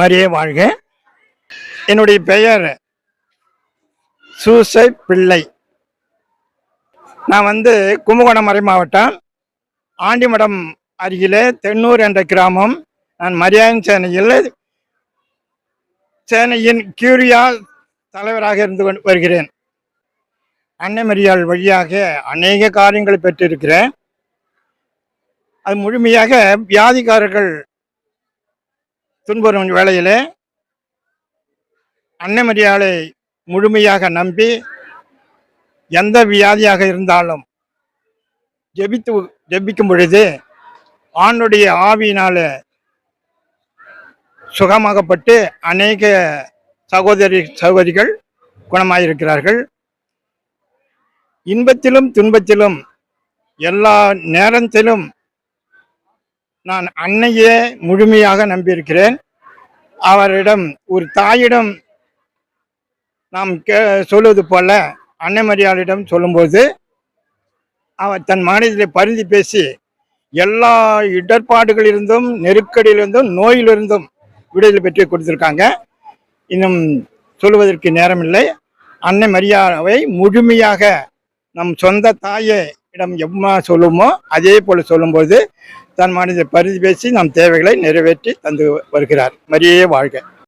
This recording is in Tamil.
மாதிரியே வாழ்க. என்னுடைய பெயர் சூசை பிள்ளை. நான் வந்து கும்பகோணம் மறை மாவட்டம் ஆண்டிமடம் அருகிலே தென்னூர் என்ற கிராமம். நான் மரியாதை சேனையில் சேனையின் கியூரியா தலைவராக இருந்து கொண்டு வருகிறேன். அன்னைமரியாள் வழியாக அநேக காரியங்களை பெற்றிருக்கிறேன். அது முழுமையாக வியாதிக்காரர்கள் துன்புறும் வேளையிலே அன்னமரியாளை முழுமையாக நம்பி எந்த வியாதியாக இருந்தாலும் ஜெபித்து ஜெபிக்கும் பொழுது ஆணுடைய ஆவியினால சுகமாகப்பட்டு அநேக சகோதரி சகோதரிகள் குணமாயிருக்கிறார்கள். இன்பத்திலும் துன்பத்திலும் எல்லா நேரத்திலும் நான் அன்னையே முழுமையாக நம்பியிருக்கிறேன். அவரிடம் ஒரு தாயிடம் நாம் கே சொல்வது போல அன்னை மரியாளிடம் சொல்லும்போது அவர் தன் மனதிலே பரிந்து பேசி எல்லா இடர்பாடுகளிலிருந்தும் நெருக்கடியிலிருந்தும் நோயிலிருந்தும் விடுதலை பெற்று கொடுத்துருக்காங்க. இன்னும் சொல்லுவதற்கு நேரமில்லை. அன்னை மரியாவை முழுமையாக நம் சொந்த தாயை இடம் எம்மா சொல்லுமோ அதே போல சொல்லும்போது தன் மனதை பரிந்து பேசி நம் தேவைகளை நிறைவேற்றி தந்து வருகிறார். மரியே வாழ்க.